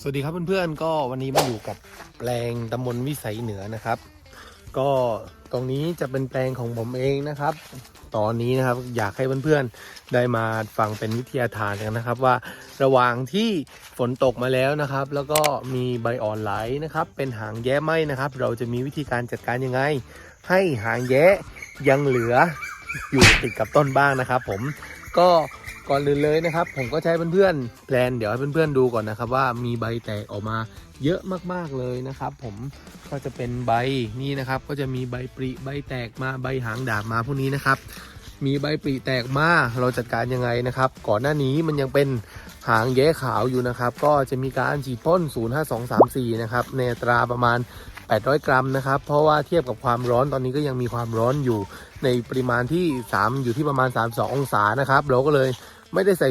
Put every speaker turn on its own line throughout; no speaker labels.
สวัสดีครับเพื่อนๆ ก็วันนี้มาอยู่กับแปลงตำบลวิสัยเหนือนะครับ ก็ตรงนี้จะเป็นแปลงของผมเองนะครับ ตอนนี้นะครับอยากให้เพื่อนๆ ได้มาฟังเป็นวิทยาทานกันนะครับ ว่าระหว่างที่ฝนตกมาแล้วนะครับ แล้วก็มีใบอ่อนไหลนะครับ เป็นหางแย้ไหมนะครับ เราจะมีวิธีการจัดการยังไง ให้หางแย้ยังเหลืออยู่ติดกับต้นบ้างนะครับ ผม ก็ก่อนอื่นเลยนะครับ ผมก็ใช้เพื่อนๆแพลนเดี๋ยวให้เพื่อนๆดูก่อนนะครับว่ามีใบแตกออกมาเยอะมากๆเลยนะครับ ผมก็จะเป็นใบนี่นะครับ ก็จะมีใบปริใบแตกมาใบหางดาบมาพวกนี้นะครับ มีใบปริแตกมาเราจัดการยังไงนะครับ ก่อนหน้านี้มันยังเป็นหางแย้ขาวอยู่นะครับ ก็จะมีการฉีดพ่น 05234 นะครับในตราประมาณ 800 กรัมนะครับ เพราะว่าเทียบกับความร้อนตอนนี้ก็ยังมีความร้อนอยู่ในปริมาณที่ 3 อยู่ที่ประมาณ 32 องศานะครับ เราก็เลยไม่ได้ใส่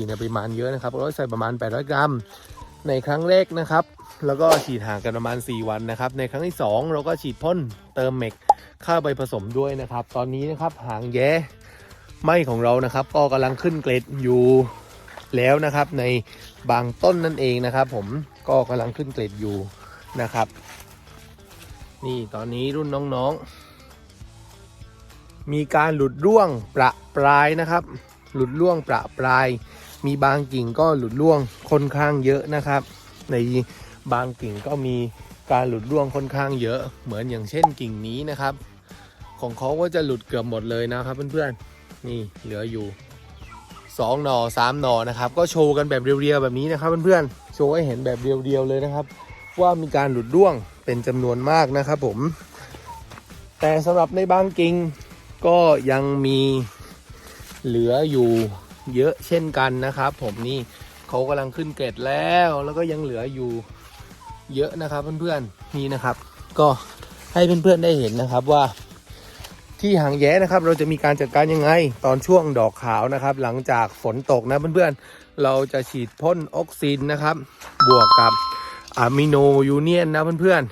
05234 ในปริมาณเยอะนะครับ เราใส่ประมาณ 800 กรัม ในครั้งแรกนะครับ แล้วก็ฉีดห่างกันประมาณ 4 วันนะครับ ในครั้งที่ 2 เราก็ฉีดพ่นเติมเมกเข้าไปผสมด้วยนะครับ ตอนนี้นะครับหางแย้ไหมของเรานะครับ ก็กำลังขึ้นเกรดอยู่แล้วนะครับในบางต้นนั่นเองนะครับ ผมก็กำลังขึ้นเกรดอยู่นะครับ นี่ตอนนี้รุ่นน้องๆ มีการหลุดร่วงประปรายนะครับ หลุดร่วงประปราย มีบางกิ่งก็หลุดร่วงค่อนข้างเยอะนะครับ ในบางกิ่งก็มีการหลุดร่วงค่อนข้างเยอะ เหมือนอย่างเช่นกิ่งนี้นะครับ ของเขาก็จะหลุดเกือบหมดเลยนะครับเพื่อนๆ นี่เหลืออยู่สองหน่อสามหน่อนะครับ ก็โชว์กันแบบเรียวๆแบบนี้นะครับเพื่อนๆ โชว์ให้เห็นแบบเรียวๆเลยนะครับ ว่ามีการหลุดร่วง เป็นจำนวนมากนะครับผม แต่สำหรับในบางกิ่งก็ยังมีเหลืออยู่เยอะเช่นกันนะครับ ผมนี่เขากำลังขึ้นเกรดแล้วแล้วก็ยังเหลืออยู่เยอะนะครับ เพื่อนๆนี่นะครับ ก็ให้เพื่อนๆได้เห็นนะครับว่าที่หางแย้นะครับ เราจะมีการจัดการยังไง ตอนช่วงดอกขาวนะครับ หลังจากฝนตกนะเพื่อนๆเราจะฉีดพ่นออกซินนะครับ บวกกับ อะมิโนยูเนียนนะเพื่อน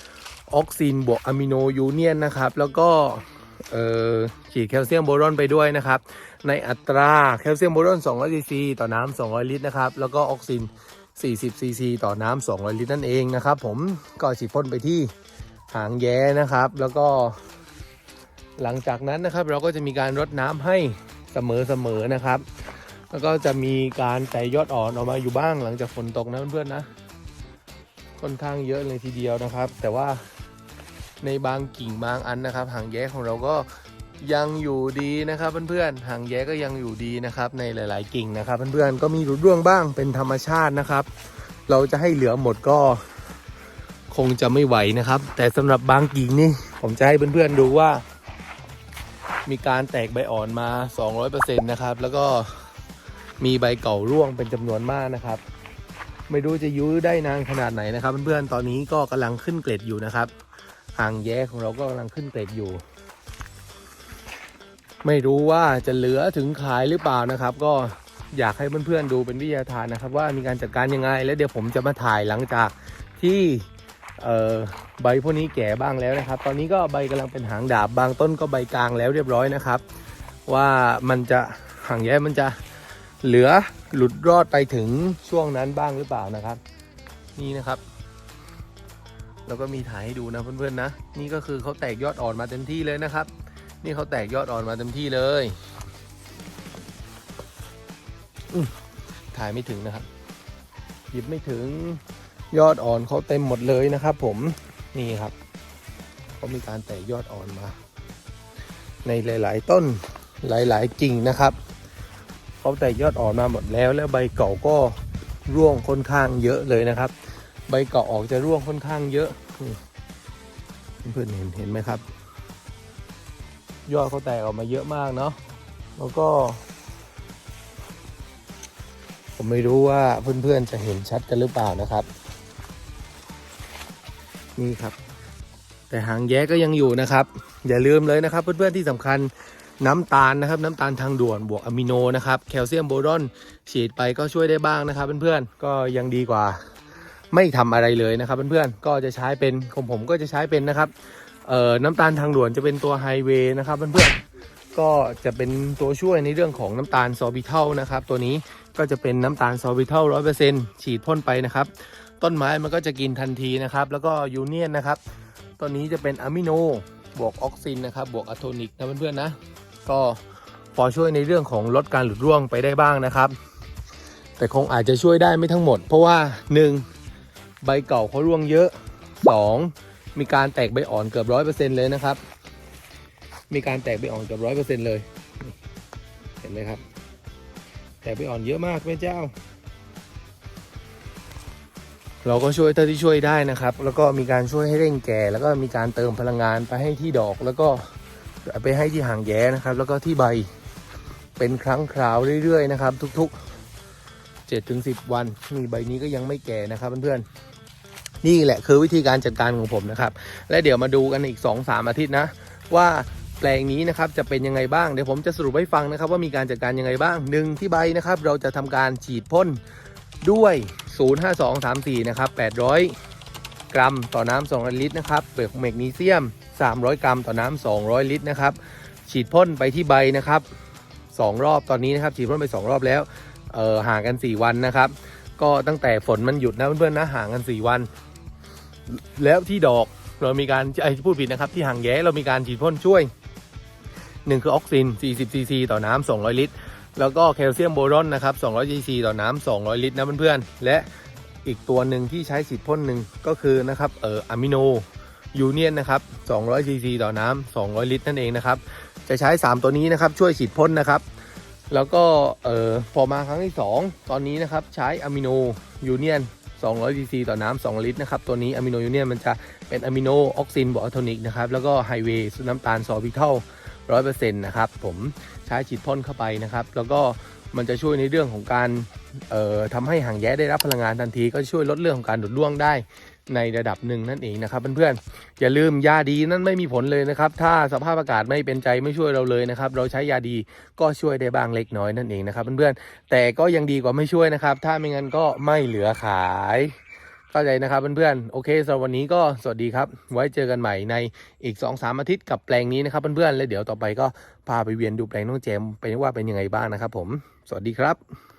ๆออกซินบวกอะมิโนยูเนียนนะครับ แล้วก็เอ่อฉีดแคลเซียมโบรอนไปด้วยนะครับ ในอัตราแคลเซียมโบรอน200ซีซีต่อน้ำ200 ลิตรนะครับ แล้วก็ออกซิน 40ซีซีต่อน้ำ200 ลิตรนั่นเองนะครับ ผมก็ฉีดพ่นไปที่หางแย้นะครับ แล้วก็ หลังจากนั้นนะครับ เราก็จะมีการรดน้ำให้เสมอๆนะครับ แล้วก็จะมีการแตกยอดอ่อนออกมาอยู่บ้างหลังจากฝนตกนะเพื่อนๆนะ ค่อนข้างเยอะเลยทีเดียวนะครับ แต่ว่าในบางกิ่งบางอันนะครับ หางแย้ของเราก็ยังอยู่ดีนะครับเพื่อนๆหางแย้ก็ยังอยู่ดีนะครับ ในหลาย ๆ กิ่งนะครับ เพื่อนๆก็มีหลุดร่วงบ้างเป็นธรรมชาตินะครับ เราจะให้เหลือหมดก็คงจะไม่ไหวนะครับ แต่สำหรับบางกิ่งนี่ผมจะให้เพื่อนๆดูว่า มีการแตกใบอ่อนมา 200%นะครับแล้วก็มีใบเก่าร่วงเป็นจำนวนมากนะครับ ไม่รู้จะยื้อได้นานขนาดไหนนะครับเพื่อนๆตอนนี้ก็กำลังขึ้นเกรดอยู่นะครับหางแย้ของเราก็กำลังขึ้นเกรดอยู่ ไม่รู้ว่าจะเหลือถึงขายหรือเปล่านะครับ ก็อยากให้เพื่อนๆดูเป็นวิทยาทานนะครับ ว่ามีการจัดการยังไง แล้วเดี๋ยวผมจะมาถ่ายหลังจากที่ใบพวกนี้แก่บ้างแล้วนะครับ ตอนนี้ก็ใบกำลังเป็นหางดาบบางต้นก็ใบกลางแล้วเรียบร้อยนะครับ ว่ามันจะหางแย้มันจะเหลือ หลุดรอดไปถึงช่วงนั้นบ้างหรือเปล่านะครับ นี่นะครับ แล้วก็มีถ่ายให้ดูนะเพื่อนๆนะ นี่ก็คือเขาแตกยอดอ่อนมาเต็มที่เลยนะครับ นี่เขาแตกยอดอ่อนมาเต็มที่เลยถ่ายไม่ถึงนะครับ หยิบไม่ถึงยอดอ่อนเขาเต็มหมดเลยนะครับผมนี่ครับเขามีการแตกยอดอ่อนมา ในหลาย ๆ ต้นหลาย ๆ กิ่งนะครับ เขาแตกยอดอ่อนมาหมดแล้ว แล้วใบเก่าก็ร่วงค่อนข้างเยอะเลยนะครับ ใบเก่าออกจะร่วงค่อนข้างเยอะเพื่อนเห็นเห็นไหมครับ ยอดเขาแตกออกมาเยอะมากเนาะแล้วก็ ผมไม่รู้ว่าเพื่อนๆจะเห็นชัดกันหรือเปล่านะครับ นี่ครับ แต่หางแย้ก็ยังอยู่นะครับ อย่าลืมเลยนะครับ เพื่อนๆที่สำคัญ น้ำตาลนะครับ น้ำตาลทางด่วนบวกอะมิโนนะครับ แคลเซียมโบรอนฉีดไปก็ช่วยได้บ้างนะครับเพื่อนๆก็ยังดีกว่า ไม่ทำอะไรเลยนะครับเพื่อนๆก็จะใช้เป็นของผมก็จะใช้เป็นนะครับเอ่อน้ำตาลทางด่วนจะเป็นตัวไฮเวย์นะครับเพื่อนๆก็จะเป็นตัวช่วยในเรื่องของน้ำตาลซอบิเทลนะครับ ตัวนี้ก็จะเป็นน้ำตาลซอบิเทลร้อยเปอร์เซ็นต์ฉีดพ่นไปนะครับต้นไม้มันก็จะกินทันทีนะครับ แล้วก็ยูเนียนนะครับ ตัวนี้จะเป็นอะมิโนบวกออกซินนะครับ บวกอะโทนิกนะเพื่อนๆนะ ก็พอช่วยในเรื่องของลดการหลุดร่วงไปได้บ้างนะครับ แต่คงอาจจะช่วยได้ไม่ทั้งหมด เพราะว่า 1. ใบเก่าเขาร่วงเยอะ 2. มีการแตกใบอ่อนเกือบร้อยเปอร์เซ็นต์เลยนะครับ มีการแตกใบอ่อนเกือบร้อยเปอร์เซ็นต์เลย เห็นไหมครับ แตกใบอ่อนเยอะมากแม่เจ้า เราก็ช่วยเท่าที่ช่วยได้นะครับ แล้วก็มีการช่วยให้เร่งแก่ แล้วก็มีการเติมพลังงานไปให้ที่ดอกแล้วก็ ไปให้ที่หางแย้นะครับ แล้วก็ที่ใบเป็นครั้งคราวเรื่อยๆนะครับ ทุกๆ7ถึง10 วันมีใบนี้ก็ยังไม่แก่นะครับเพื่อนๆนี่แหละคือวิธีการจัดการของผมนะครับ และเดี๋ยวมาดูกันอีก 2-3 อาทิตย์นะ ว่าแปลงนี้นะครับจะเป็นยังไงบ้างเดี๋ยวผมจะสรุปให้ฟังนะครับ ว่ามีการจัดการยังไงบ้างหนึ่งที่ใบนะครับ เราจะทำการฉีดพ่นด้วย 05234 นะครับ 800 กรัมต่อน้ำ200ลิตรนะครับเปลือกแมกนีเซียม 300 กรัมต่อน้ำ200 ลิตรนะครับ ฉีดพ่นไปที่ใบนะครับ 2 รอบตอนนี้นะครับ ฉีดพ่นไป 2 รอบแล้วเออห่างกัน 4 วันนะครับ ก็ตั้งแต่ฝนมันหยุดนะเพื่อนๆนะห่างกัน 4 วัน แล้วที่ดอกเรามีการไอ้พูดผิดนะครับ ที่ห่างแย้เรามีการฉีดพ่นช่วย1คือออกซิน 40 ซีซีต่อน้ำ200 ลิตร แล้วก็แคลเซียมโบรอนนะครับ 200 ซีซีต่อน้ำ200 ลิตรนะเพื่อนๆ และ อีกตัวหนึ่งที่ใช้ฉีดพ่นหนึ่งก็คือนะครับเอออะมิโนยูเนียนนะครับ200ซีซีต่อน้ำ200 ลิตรนั่นเองนะครับ จะใช้ 3 ตัวนี้นะครับช่วยฉีดพ่นนะครับ แล้วก็เอ่อพอมาครั้งที่ 2 ตอนนี้นะครับใช้อะมิโนยูเนียน200ซีซีต่อน้ำ 2 ลิตรนะครับ ตัวนี้อะมิโนยูเนียนมันจะเป็นอะมิโนออกซินบวกอโทนิกนะครับ แล้วก็ไฮเวย์น้ำตาลซอบิเทลร้อยเปอร์เซ็นต์นะครับ ผมใช้ฉีดพ่นเข้าไปนะครับ แล้วก็มันจะช่วยในเรื่องของการ ทำให้หางแย้ได้รับพลังงานทันทีก็ช่วยลดเรื่องของการดูดร่วงได้ในระดับหนึ่งนั่นเองนะครับเพื่อนๆอย่าลืมยาดีนั่นไม่มีผลเลยนะครับ ถ้าสภาพอากาศไม่เป็นใจไม่ช่วยเราเลยนะครับ เราใช้ยาดีก็ช่วยได้บางเล็กน้อยนั่นเองนะครับเพื่อนๆแต่ก็ยังดีกว่าไม่ช่วยนะครับ ถ้าไม่งั้นก็ไม่เหลือขายเข้าใจนะครับเพื่อนๆโอเคสำหรับวันนี้ก็สวัสดีครับ ไว้เจอกันใหม่ในอีก 2-3 อาทิตย์กับแปลงนี้นะครับเพื่อนๆแล้วเดี๋ยวต่อไปก็พาไปเวียนดูแปลงน้องแจมเป็นว่าเป็นยังไงบ้างนะครับ ผม สวัสดีครับ